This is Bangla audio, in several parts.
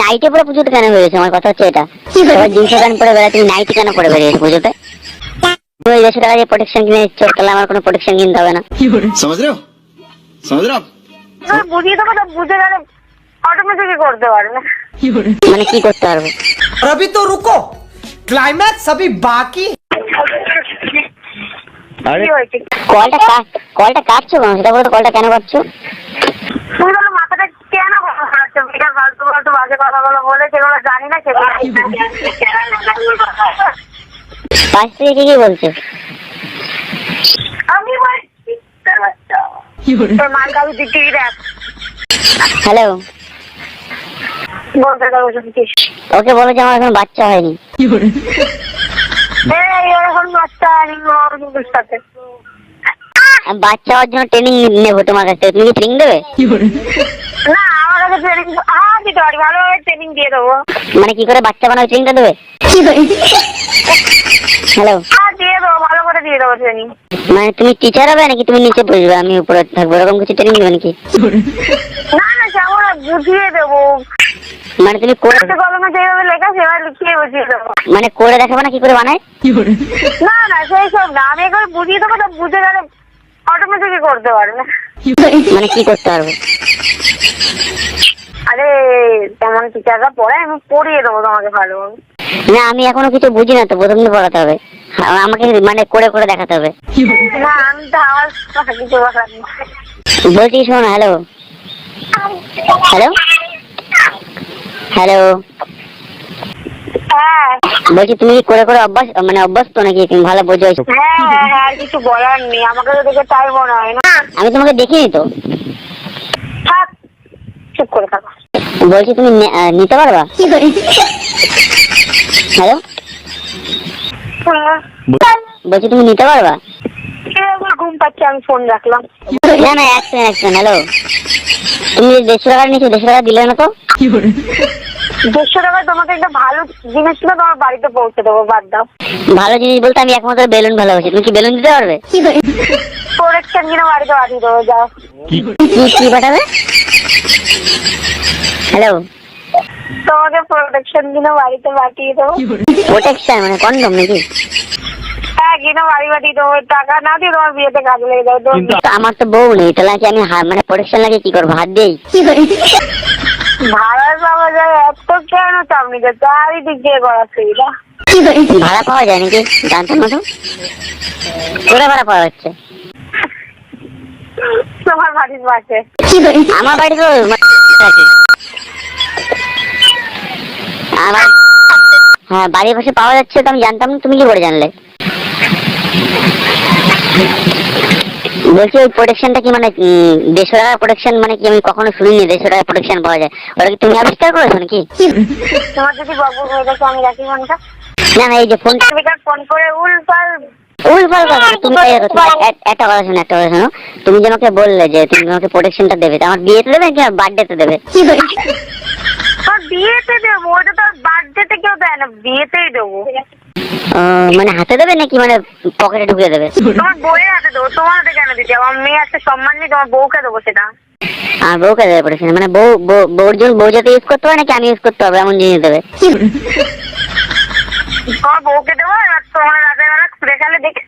নাইটে পরে পুজোতে কেন বেরিয়েছে আমার কথা হচ্ছে এটা। জিন্সের কেন পরে বেড়াচ্ছি নাইটে কেন পরে বেরিয়েছে পুজোতে? ওই দেড়শো টাকা দিয়ে প্রোটেকশন কিনে দিচ্ছ তাহলে আমার কোনো প্রোটেকশন কিনতে হবে না। সমাজ রেও সমাজ রেও বুঝিয়ে দেবো তো বুঝে গেলে অটোমেটিকই করতে পারবে। মানে কি করতে পারব? রবি তো রুকো। ক্লাইম্যাক্স अभी বাকি। আরে কলটা কাট কলটা কাটছো কেন? সেটা বলো কলটা কেন কাটছো? তুমি করাচ্ছ ফালতু ফালতু বাজে কথাগুলো বলে যেগুলো জানি না সেগুলো পাশ থেকে কি কি বলছো? আমি বলছি তোর মাল কাবি দিচ্ছি দেখ। হ্যালো? বলতে দেবো শুনছিস ওকে বলো যে আমার এখন বাচ্চা হয়নি। এই এরকম বাচ্চা আনি ওর সাথে বাচ্চা হওয়ার জন্য ট্রেনিং নেব তোমার কাছ থেকে। তুমি কি ট্রেনিং দেবে? না হ্যাঁ দিতে পারি ভালোভাবে ট্রেনিং দিয়ে দেবো। মানে কি করে বাচ্চা বানাবে ট্রেনিংটা দেবে? হ্যালো হ্যাঁ দিয়ে দেবো ভালো করে দিয়ে দেবো ট্রেনিং মানে তুমি টিচার হবে নাকি তুমি নিচে বসবে? আমি উপরে থাকব। এরকম কিছু ট্রেনিং দেবে নাকি? না না বুঝিয়ে দেবো। মানে তুমি করে হাতে কলমে যেভাবে লেখা সেভাবে লিখিয়ে বুঝিয়ে দেবো। মানে করে দেখাবো না কি করে বানায়? না না সেই সব না। আমি এগুলো বুঝিয়ে দেবো তো বুঝে গেলে অটোমেটিকই করতে পারবে। মানে কি করতে পারব? আরে তেমন টিচাররা পড়ায় আমি পড়িয়ে দেবো তোমাকে ভালোভাবে না আমি এখনও কিছু বুঝি না তো প্রথম দিয়ে পড়াতে হবে। আমাকে মানে করে করে দেখাতে হবে। না আমি তো আমার কিছু বলছি শোন হ্যালো হ্যালো হ্যালো হ্যাঁ। বলছি তুমি কি করে করে অভ্যাস মানে অভ্যস্ত নাকি? তুমি ভালো বোঝো? হ্যাঁ হ্যাঁ হ্যাঁ আর কিছু বলার নেই আমাকে তো দেখে তাই মনে হয় না। আমি তোমাকে দেখিনি তো। চুপ করে থাকো। বলছি তুমি নিতে পারবা? হ্যালো? হ্যাঁ। বলছি তুমি নিতে পারবা? ঘুম পাচ্ছে আমি ফোন রাখলাম। না না এক সেকেন্ড এক সেকেন্ড হ্যালো তুমি দেড়শো টাকা নিয়েছো দেড়শো টাকা দিলে না তো? দেড়শো টাকায় তোমাকে একটা ভালো জিনিস তোমার বাড়িতে পৌঁছে দেবো বাদ দাও। ভালো জিনিস বলতে আমি একমাত্র বেলুন ভালোবাসি। তুমি কি বেলুন দিতে পারবে? প্রোডাকশন কিনে বাড়িতে পাঠিয়ে দেবো যাও। কি? কি পাঠাবে? হ্যালো তোমাকে প্রোটেকশন কিনে বাড়িতে পাঠিয়ে দেবো। প্রোটেকশন মানে কন্ডম নাকি? হ্যাঁ কিনে বাড়ি পাঠিয়ে দেবো। টাকা না দিয়ে তোমার বিয়েতে কাজে লেগে যাবে আমার তো বউ নেই তাহলে আমি মানে প্রোটেকশন লাগে কি করব? হাত যায় এত কেন চাপ নিতে চারিদিক দিয়ে করা সুবিধা ভাড়া পাওয়া যায় নাকি? জানতাম না তো। কোথায় ভাড়া পাওয়া যাচ্ছে? তোমার বাড়ির পাশে। আমার বাড়ি তো আমার হ্যাঁ বাড়ির পাশে পাওয়া যাচ্ছে তো আমি জানতাম না তুমি কি করে জানলে? বলছি ওই প্রোটেকশনটা কি মানে দেড়শো টাকার প্রোটেকশন মানে কি আমি কখনো শুনিনি দেড়শো টাকার প্রোটেকশন পাওয়া যায়। ওটা কি তুমি আবিষ্কার করেছ নাকি? তোমার যদি বাবু হয়ে গেছে আমি রাখি ফোনটা না না এই যে ফোন করে কথা তুমি এক- একটা কথা শোনো একটা কথা শোনো। তুমি যে আমাকে বললে যে তুমি আমাকে প্রোটেকশনটা দেবে আমার বিয়েতে দেবে নাকি বার্থডেতে দেবে? বিয়েতে দেবো ওটা তো বার্থডেতে কেউ দেয় না বিয়েতেই দেবো। মানে হাতে দেবে নাকি মানে পকেটে ঢুকিয়ে দেবে? তোমার বউয়ের হাতে দেবো তোমার হাতে কেন দিতে আমার মেয়ে একটা সম্মান নেই তোমার বউকে দেবো সেটা। আর বউকে দেবে প্রোটেকশন মানে বউ বউ- বউর জন্য বউ যাতে ইউজ করতে পারে নাকি আমি ইউজ করতে হবে এমন জিনিস দেবে। তোমার বউকে দেবো আর তোমার রাতের বেলা খুলে খেলে দেখে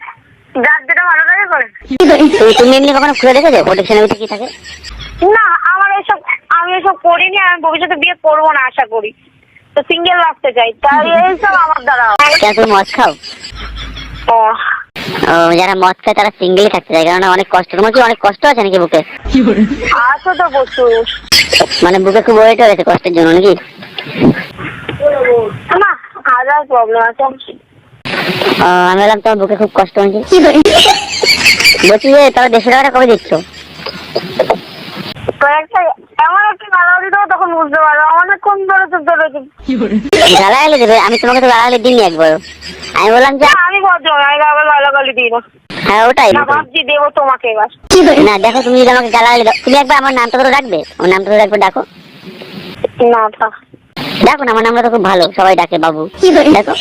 যার যেটা ভালো লাগে করে। তুমি তুমি এমনি কখনো খুলে দেখেছ? প্রোটেকশনের ভিতরে কি থাকে? না আমার এসব আমি এসব করিনি আমি ভবিষ্যতে বিয়ে করব না আশা করি। তো সিঙ্গেল রাখতে চাই। তাই এইসব আমার দ্বারা কেন তুমি মদ খাও? ও। যারা মদ খায় তারা সিঙ্গেলই থাকতে চায় কারণ অনেক কষ্ট। তোমার কি অনেক কষ্ট আছে নাকি বুকে? আছো তো প্রচুর। মানে বুকে খুব ওয়েট হয়ে গেছে কষ্টের জন্য নাকি? না হাজার প্রবলেম আছে আমি বললাম তোমার বুকে খুব কষ্ট হয়েছে। বলছি যে তাহলে দেড়শো টাকাটা কবে দিচ্ছ? তো একটা এমন একটা গালাগালি দেবো তখন বুঝতে পারব। অনেকক্ষণ ধরে চুপ ধরে চুপ গালাগালি দেবে আমি তোমাকে তো গালাগালি দিইনি একবার। আমি বললাম যে আমি ভদ্র আমি গালাগালি দিই না হ্যাঁ ওটাই। না ভাবছি দেবো তোমাকে এবার। না দেখো তুমি যদি আমাকে গালাগালি দাও তুমি একবার আমার নামটা ধরে ডাকবে আমার নামটা ধরে একবার ডাকো। না দেখো না আমার নামটা তো খুব ভালো সবাই ডাকে বাবু। দেখো।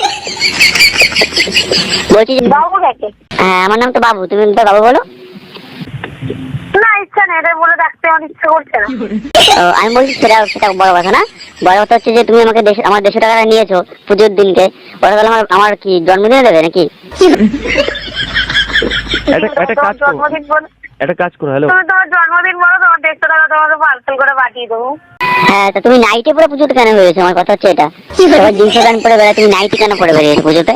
বলছি যে বাবু দেখে হ্যাঁ আমার নাম তো বাবু তুমি তো বাবু বলো। না ইচ্ছা নেই এটা বলে রাখতে আমার ইচ্ছা করছে না। ও, আমি বলছি সেটা সেটা বড় কথা না। বড় কথা হচ্ছে যে তুমি আমাকে দেশ আমার দেড়শো টাকাটা নিয়েছো পুজোর দিনকে। ওটা তাহলে আমার আমার কি জন্মদিনে দেবে নাকি? একটা একটা কাজ করো। জন্মদিন বলে একটা কাজ করো হ্যালো তুমি তোমার জন্মদিন বলো তোমার দেড়শো টাকা তোমাকে পার্সেল করে পাঠিয়ে দেবো। হ্যাঁ তা তুমি নাইটে পরে পুজোতে কেন হয়েছে আমার কথা হচ্ছে এটা। সবাই জিন্স প্যান্ট পরে বেড়া তুমি নাইটি কেন পরে বেরিয়েছো পুজোতে?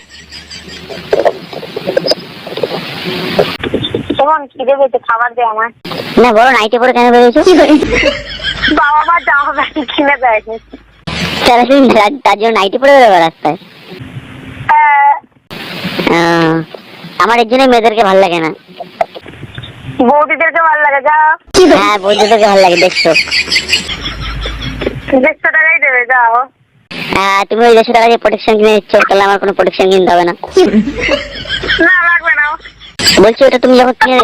খিদে পেয়েছে খাবার দে আমার না বড় নাইটে পরে কেন বেরিয়েছো? বাবা মা জামা প্যান্ট কিনে দেয়নি। তাহলে তুমি তার- তার জন্য নাইটি পরে বেরোবে রাস্তায়? হ্যাঁ, আমার এর জন্য মেয়েদেরকে ভালো লাগে না। বৌদিদেরকে ভালো লাগে যা। হ্যাঁ বৌদিদেরকে ভালো লাগে দেখছ? দেড়শো টাকাই দেবে যাও। হ্যাঁ তুমি ওই দেড়শো টাকা দিয়ে প্রোটেকশন কিনে নিচ্ছ তাহলে আমার কোনো প্রোটেকশন কিনতে হবে না। বলছি ওটা তুমি যখন কিনে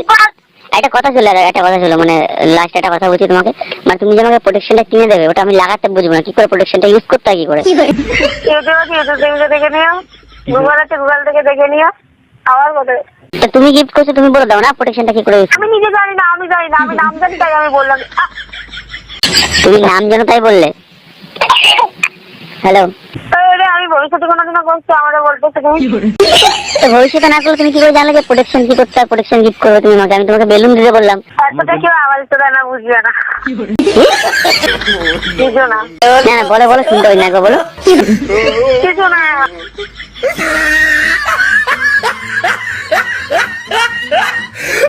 একটা কথা ছিল একটা কথা ছিল মানে লাস্ট একটা কথা বলছি তোমাকে। মানে তুমি যে আমাকে প্রোটেকশনটা কিনে দেবে ওটা আমি লাগাতে বুঝব না। কি করে প্রোটেকশনটা ইউজ করতে হয় কি করে? দেখে নিও গুগল আছে গুগল থেকে দেখে নিও। আবার বলে। তুমি গিফট করছ তুমি বলে দাও না প্রোটেকশনটা কি করে আমি নিজে জানি না আমি জানি না আমি নাম জানি তাই আমি বললাম। তুমি নাম জানো তাই বললে? হ্যালো ভবিষ্যতে কোনোদিনও করছ আমাদের বলতেছে তুমি ভবিষ্যতে না করলে তুমি কি করে জানলে যে প্রোটেকশন কি করতে হয় প্রোটেকশন গিফট করবে তুমি আমাকে? আমি তোমাকে বেলুন দিতে বললাম। এতটা কেউ আওয়াজ তোলা না বুঝবে না। কিছু না। না বলে বলো শুনতে পাই না বলো। কিছু না।